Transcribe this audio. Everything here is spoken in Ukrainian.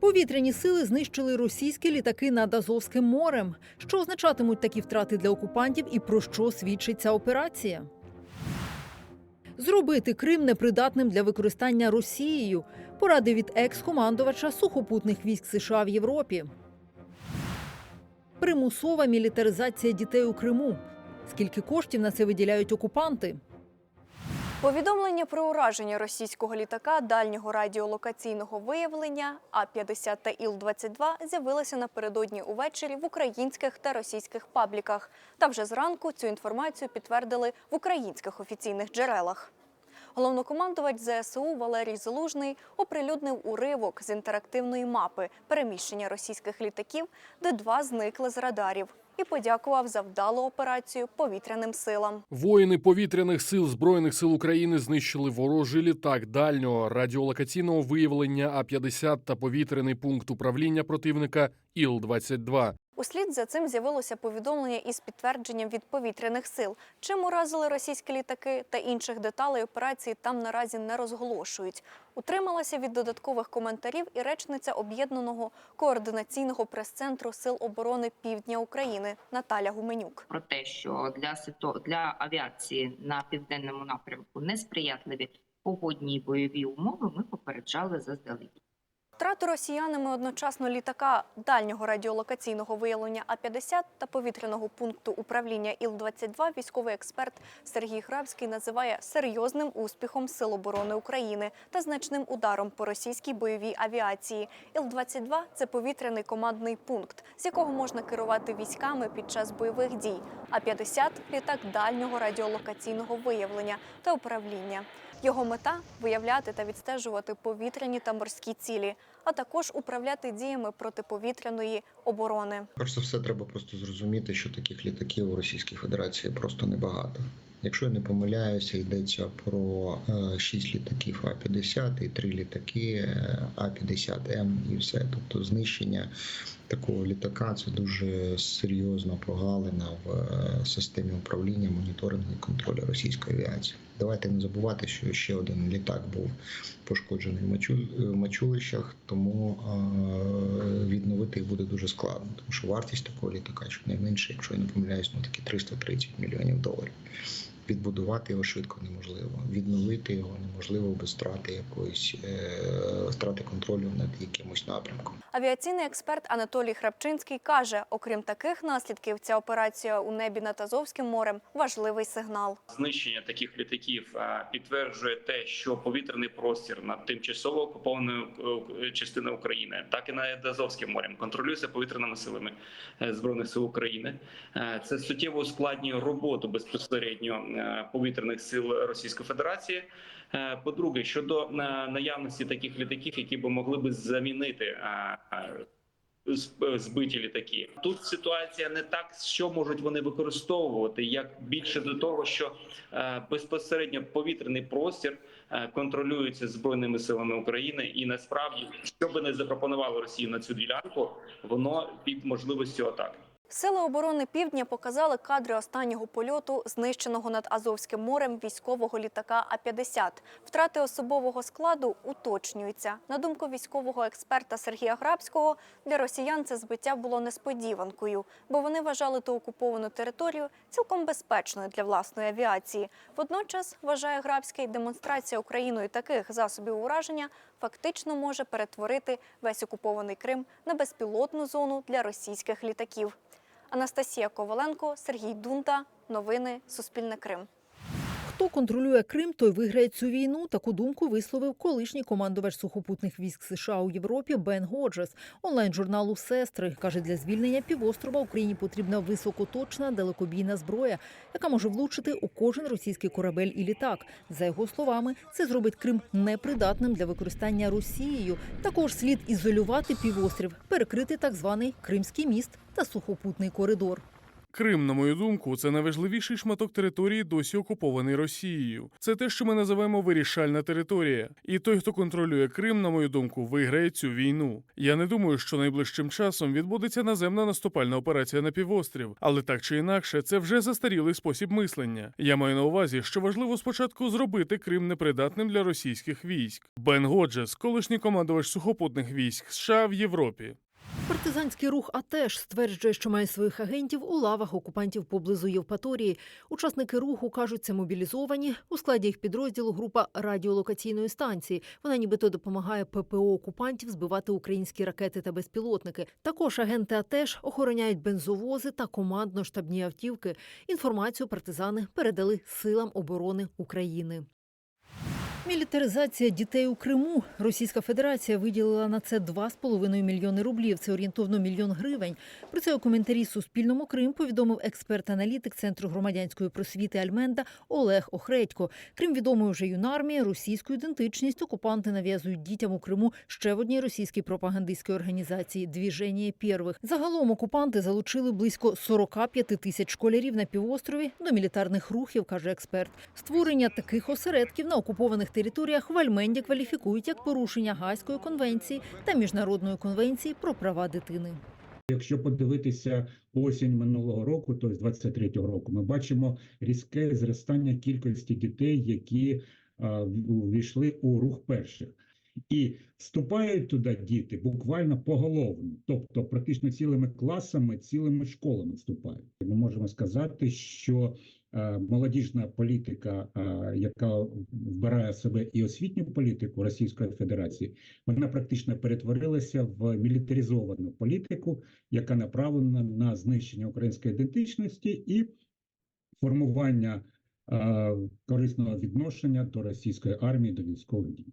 Повітряні сили знищили російські літаки над Азовським морем. Що означатимуть такі втрати для окупантів і про що свідчить ця операція? Зробити Крим непридатним для використання Росією. Поради від екс-командувача сухопутних військ США в Європі. Примусова мілітаризація дітей у Криму. Скільки коштів на це виділяють окупанти? Повідомлення про ураження російського літака дальнього радіолокаційного виявлення А-50 та Іл-22 з'явилися напередодні увечері в українських та російських пабліках. Та вже зранку цю інформацію підтвердили в українських офіційних джерелах. Головнокомандувач ЗСУ Валерій Залужний оприлюднив уривок з інтерактивної мапи переміщення російських літаків, де два зникли з радарів, і подякував за вдалу операцію повітряним силам. Воїни повітряних сил збройних сил України знищили ворожий літак дальнього радіолокаційного виявлення А-50 та повітряний пункт управління противника Іл-22. Услід за цим з'явилося повідомлення із підтвердженням від повітряних сил. Чим уразили російські літаки та інших деталей операції там наразі не розголошують. Утрималася від додаткових коментарів і речниця об'єднаного координаційного прес-центру Сил оборони Півдня України Наталя Гуменюк. про те, що для ситу... для авіації на південному напрямку несприятливі погодні бойові умови, ми попереджали заздалегідь. Втрату росіянами одночасно літака дальнього радіолокаційного виявлення А-50 та повітряного пункту управління Іл-22 військовий експерт Сергій Грабський називає серйозним успіхом Сил оборони України та значним ударом по російській бойовій авіації. Іл-22 – це повітряний командний пункт, з якого можна керувати військами під час бойових дій. А-50 – літак дальнього радіолокаційного виявлення та управління. Його мета виявляти та відстежувати повітряні та морські цілі, а також управляти діями протиповітряної оборони. Перш за все, треба просто зрозуміти, що таких літаків у Російській Федерації просто небагато. Якщо я не помиляюся, йдеться про 6 літаків А-50 і 3 літаки е, А-50М і все. Тобто знищення такого літака це дуже серйозна прогалина в е, системі управління, моніторингу і контролю російської авіації. Давайте не забувати, що ще один літак був пошкоджений в Мачулищах, тому е, відновити їх буде дуже складно, тому що вартість такого літака, щонайменше, якщо я не помиляюсь, ну такі 330 мільйонів доларів. Відбудувати його швидко неможливо, відновити його неможливо без втрати якоїсь е, втрати контролю над якимось напрямком. Авіаційний експерт Анатолій Храпчинський каже: окрім таких наслідків, ця операція у небі над Азовським морем важливий сигнал. Знищення таких літаків підтверджує те, що повітряний простір над тимчасово окупованою е, частиною України, так і над Азовським морем, контролюється повітряними силами е, збройних сил України. Це суттєво ускладнює роботу безпосередньо повітряних сил Російської Федерації. Е, По-друге, щодо е, наявності таких літаків, які би могли би замінити е, е, збиті літаки. Тут ситуація не так, що можуть вони використовувати, як більше до того, що е, безпосередньо повітряний простір е, контролюється збройними силами України, і насправді, що би не запропонувало Росія на цю ділянку, воно під можливістю атаки. Сили оборони Півдня показали кадри останнього польоту знищеного над Азовським морем військового літака А-50. Втрати особового складу уточнюються. На думку військового експерта Сергія Грабського, для росіян це збиття було несподіванкою, бо вони вважали ту окуповану територію цілком безпечною для власної авіації. Водночас, вважає Грабський, демонстрація Україною таких засобів ураження фактично може перетворити весь окупований Крим на безпілотну зону для російських літаків. Анастасія Коваленко, Сергій Дунта. Новини Суспільне Крим. Хто контролює Крим, той виграє цю війну. Таку думку висловив колишній командувач сухопутних військ США у Європі Бен Годжес. Онлайн-журналу Сестри каже, для звільнення півострова Україні потрібна високоточна далекобійна зброя, яка може влучити у кожен російський корабель і літак. За його словами, це зробить Крим непридатним для використання Росією. Також слід ізолювати півострів, перекрити так званий Кримський міст та сухопутний коридор. Крим, на мою думку, це найважливіший шматок території, досі окупований Росією. Це те, що ми називаємо вирішальна територія. І той, хто контролює Крим, на мою думку, виграє цю війну. Я не думаю, що найближчим часом відбудеться наземна наступальна операція на півострів, але так чи інакше, це вже застарілий спосіб мислення. Я маю на увазі, що важливо спочатку зробити Крим непридатним для російських військ. Бен Годжес, колишній командувач сухопутних військ США в Європі. Партизанський рух АТЕШ стверджує, що має своїх агентів у лавах окупантів поблизу Євпаторії. Учасники руху кажуть, це мобілізовані. У складі їх підрозділу група радіолокаційної станції. Вона нібито допомагає ППО окупантів збивати українські ракети та безпілотники. Також агенти АТЕШ охороняють бензовози та командно-штабні автівки. Інформацію партизани передали силам оборони України. Мілітаризація дітей у Криму. Російська Федерація виділила на це 2,5 мільйони рублів. Це орієнтовно мільйон гривень. Про це у коментарі Суспільному Крим повідомив експерт-аналітик Центру громадянської просвіти Альменда Олег Охредько. Крім відомої вже юнармії, російську ідентичність окупанти нав'язують дітям у Криму ще в одній російській пропагандистській організації «Двіження Первих». Загалом окупанти залучили близько 45 тисяч школярів на півострові до мілітарних рухів, каже експерт. Створення таких осередків на окупованих територіях в Альменді кваліфікують як порушення Гаазької конвенції та міжнародної конвенції про права дитини. Якщо подивитися осінь минулого року, то тобто 23-го року, ми бачимо різке зростання кількості дітей, які а, увійшли у рух перших. І вступають туди діти буквально поголовно, тобто практично цілими класами, цілими школами вступають. Ми можемо сказати, що е, молодіжна політика, е, яка вбирає в себе і освітню політику Російської Федерації, вона практично перетворилася в мілітаризовану політику, яка направлена на знищення української ідентичності і формування е, корисного відношення до російської армії, до військових дій.